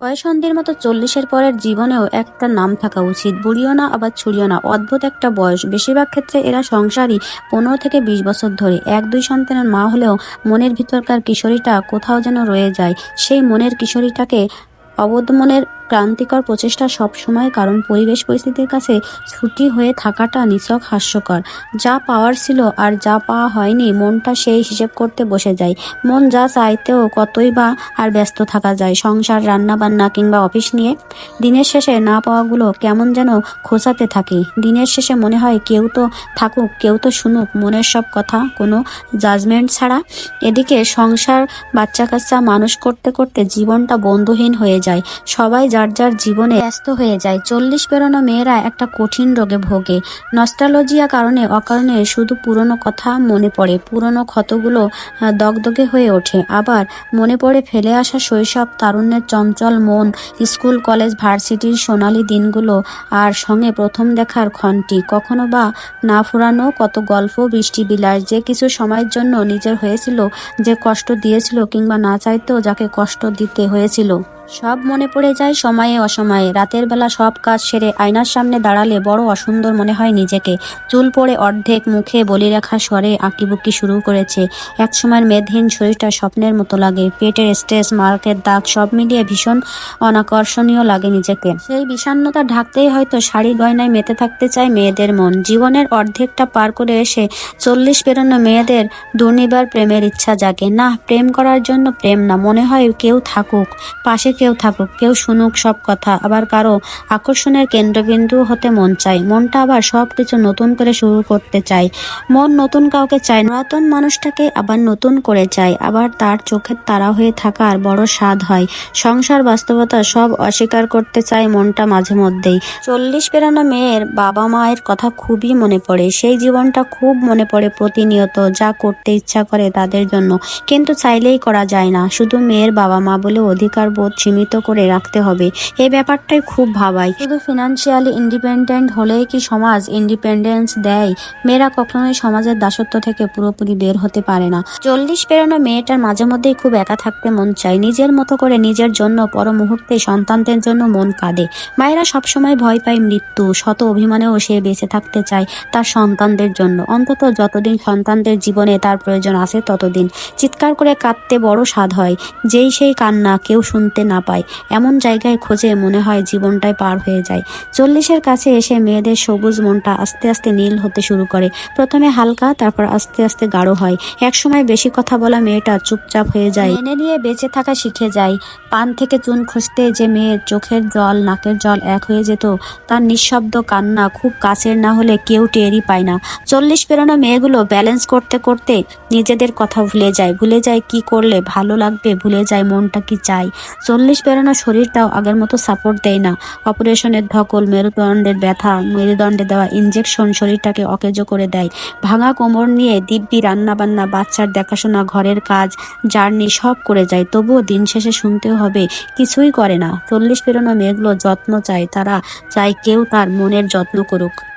বয়সন্ধির মতো চল্লিশের পরের জীবনেও একটা নাম থাকা উচিত। বুড়িও না, আবার ছুড়িও না। অদ্ভুত একটা বয়স। বেশিরভাগ ক্ষেত্রে এরা সংসারই পনেরো থেকে বিশ বছর ধরে। এক, দুই সন্তানের মা হলেও মনের ভিতরকার কিশোরীটা কোথাও যেন রয়ে যায়। সেই মনের কিশোরীটাকে অবধ মনের ক্রান্তিকর প্রচেষ্টা সব সময় কারণ পরিবেশ পরিস্থিতির কাছে ছুটি হয়ে থাকাটা নিছক হাস্যকর। যা পাওয়ার ছিল আর যা পাওয়া হয়নি, মনটা সেই হিসেব করতে বসে যায়। মন যা চাইতেও কতই বা আর ব্যস্ত থাকা যায়। সংসার রান্না বান্না কিংবা অফিস নিয়ে দিনের শেষে না পাওয়াগুলো কেমন যেন খোঁচাতে থাকে। দিনের শেষে মনে হয় কেউ তো থাকুক, কেউ তো শুনুক। মনের সব কথা, কোনো জাজমেন্ট ছাড়া এদিকে সংসার বাচ্চা কাচ্চা মানুষ করতে করতে জীবনটা বন্ধুহীন হয়ে যায়। সবাই যার যার জীবনে ব্যস্ত হয়ে যায়। চল্লিশ পেরোনো মেয়েরা একটা কঠিন রোগে ভোগে। নস্টালজিয়া কারণে, অকারণে শুধু পুরনো কথা মনে পড়ে। পুরনো ক্ষতগুলো দগদগে হয়ে ওঠে। আবার মনে পড়ে ফেলে আসা শৈশব, তারুণ্যের চঞ্চল মন, স্কুল, কলেজ, ভার্সিটির সোনালি দিনগুলো, আর সঙ্গে প্রথম দেখার ক্ষণটি। কখনো বা না ফুরানো কত গল্প, বৃষ্টি, বিলাস, যে কিছু সময়ের জন্য নিজের হয়েছিল, যে কষ্ট দিয়েছিল, কিংবা না চাইতেও যাকে কষ্ট দিতে হয়েছিল। সব মনে পড়ে যায় সময়ে অসময়ে। রাতের বেলা সব কাজ সেরে আয়নার সামনে দাঁড়ালে বড় অসুন্দর মনে হয় নিজেকে। চুল পড়ে অর্ধেক মুখে বলি রেখা স্বরে আঁকিবুকি শুরু করেছে। এক সময়ের মেদহীন শরীরটা স্বপ্নের মতো লাগে। পেটের স্ট্রেস, মার্কের দাগ সব মিলিয়ে ভীষণ অনাকর্ষণীয় লাগে নিজেকে। সেই বিষণ্ণতা ঢাকতেই হয়তো শাড়ি গয়নায় মেতে থাকতে চায় মেয়েদের মন। জীবনের অর্ধেকটা পার করে এসে চল্লিশ পেরোনো মেয়েদের দুর্নিবার প্রেমের ইচ্ছা জাগে। না, প্রেম করার জন্য প্রেম না, মনে হয় কেউ থাকুক। পাশে কেউ থাকুক, কেউ শুনুক সব কথা। আবার কারও আকর্ষণের কেন্দ্রবিন্দু হতে মন চায়। মনটা আবার সব কিছু নতুন করে শুরু করতে চায়। মন নতুন কাউকে চায় নতুন মানুষটাকে আবার নতুন করে চায়। আবার তার চোখের তারা হয়ে থাকার বড় স্বাদ হয়। সংসার বাস্তবতা সব অস্বীকার করতে চায় মনটা মাঝে মধ্যেই। চল্লিশ পেরানো মেয়ের বাবা মায়ের কথা খুবই মনে পড়ে। সেই জীবনটা খুব মনে পড়ে প্রতিনিয়ত যা করতে ইচ্ছা করে তাদের জন্য। কিন্তু চাইলেই করা যায় না। শুধু মেয়ের বাবা মা বলে অধিকার বোধ সীমিত করে রাখতে হবে। এই ব্যাপারটাই খুব ভাবাই শুধু ফিনান্সিয়ালি ইন্ডিপেন্ডেন্ট হলেই কি সমাজ ইন্ডিপেন্ডেন্স দেয়? মেয়েরা কখনোই সমাজের দাসত্ব থেকে পুরোপুরি বের হতে পারে না। চল্লিশ পেরোনো মেয়েটার মাঝে মধ্যেই খুব একা থাকতে মন চায়। নিজের মতো করে নিজের জন্য পর মুহূর্তে সন্তানদের জন্য মন কাঁদে। মায়েরা সবসময় ভয় পায় মৃত্যু, শত অভিমানেও সে বেঁচে থাকতে চায় তার সন্তানদের জন্য। অন্তত যতদিন সন্তানদের জীবনে তার প্রয়োজন আছে ততদিন। চিৎকার করে কাঁদতে বড় স্বাদ হয়। যেই সেই কান্না কেউ শুনতে না পায়। এমন জায়গায় খোঁজে মনে হয় জীবনটাই পার হয়ে যায়। চল্লিশের কাছে এসে মেয়েদের সবুজ মনটা আস্তে আস্তে নীল হতে শুরু করে। প্রথমে হালকা, তারপর আস্তে আস্তে গাঢ় হয়। একসময় বেশি কথা বলা মেয়েটা চুপচাপ হয়ে যায়। মেনে নিয়ে বেঁচে থাকা শিখে যায়। পান থেকে চুন খুঁজতে যে মেয়ের চোখের জল, নাকের জল এক হয়ে যেত, তার নিঃশব্দ কান্না খুব কাছের না হলে কেউ টেরই পায় না। চল্লিশ পেরোনো মেয়েগুলো ব্যালেন্স করতে করতে নিজেদের কথা ভুলে যায়। ভুলে যায় কি করলে ভালো লাগবে, ভুলে যায় মনটা কি চাই চল্লিশ পেরোনো শরীরটাও আগের মতো সাপোর্ট দেয় না। অপারেশনের ধকল, মেরুদণ্ডের ব্যথা, মেরুদণ্ডে দেওয়া ইঞ্জেকশন শরীরটাকে অকেজো করে দেয়। ভাঙা কোমর নিয়ে দিব্যি রান্না বান্না বাচ্চার দেখাশোনা, ঘরের কাজ, জার্নি সব করে যায়। তবুও দিন শেষে শুনতে হবে, কিছুই করে না। চল্লিশ পেরোনো মেয়েগুলো যত্ন চায়, তারা চায় কেউ তার মনের যত্ন করুক।